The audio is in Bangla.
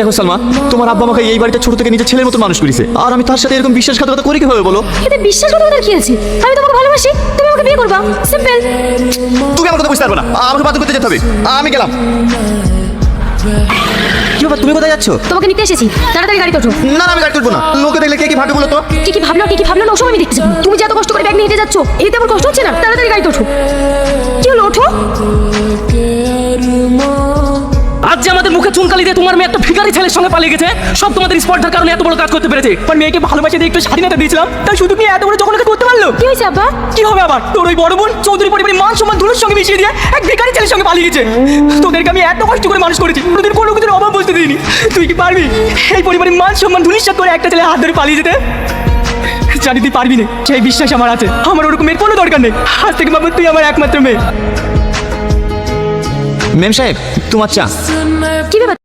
দেখো সালমা তোমার আব্বা আমাকে এই বাড়িতে ছোট থেকে নিজের ছেলের মতো মানুষ করেছে। আর আমি তার সাথে এরকম বিশ্বাসঘাতকতা করি কীভাবে বলো? এতে বিশ্বাসঘাতকতার কি আছে? আমি তোমাকে ভালোবাসি তুমি আমাকে বিয়ে করবা। সিম্পল তুমি আমার কথা বুঝতে পারবে না। আমাকে বাধ্য করতে যেতে হবে। আমি গেলাম। কি ব্যাপার তুমি কোথায় যাচ্ছ? তোমাকে নিতে এসেছি। তাড়াতাড়ি গাড়িতে ওঠো। না না আমি গাড়ি তুলবো না। লোকে দেখলে কে কি ভাববে বলো তো? কি কি ভাবলো কি কি ভাবলো না ওসব আমি দেখতে যাব তুমি যে এত কষ্ট করে ব্যাগ নিয়ে হেঁটে যাচ্ছ এতে আমার কষ্ট হচ্ছে না। তাড়াতাড়ি গাড়িতে ওঠো। কি হলো ওঠো। আজ যে আমাদের মুখে চুনকালি দিয়ে তোমার মেয়ে একটা ভিখারি ছেলের সঙ্গে পালিয়ে গেছে। সব তোমাদের স্পর্ধার কারণে এত বড় কাজ করতে পেরেছে। আর মেয়েকে ভালোবাসে দিয়ে একটু স্বাধীনতা দিয়েছিলাম। তাই শুধু কি এত বড় যখন করতে পারল? কি হয়েছে আব্বা? কি হবে আবার? তোর ওই বড় বোন চৌধুরী পরিবারের মান সম্মান ধুলোর সঙ্গে মিশিয়ে দিয়ে এক ভিখারি ছেলের সঙ্গে পালিয়ে গেছে। তোদেরকে আমি এত কষ্ট করে মানুষ করেছি কোনোদিন কোনো কিছুর অভাব বুঝতে দিইনি। তুই কি পারবি? এই পরিবারের মান সম্মান ধুলিশ্বাস করে একটা ছেলে হাত ধরে পালিয়ে যেতে? জানি তুই পারবি না সেই বিশ্বাস আমার আছে। আমার ওরকমের কোনো দরকার নেই। আজ থেকে বাবু তুই আমার একমাত্র মেয়ে। মেম সাহেব তোমার চা। কি ব্যাপার?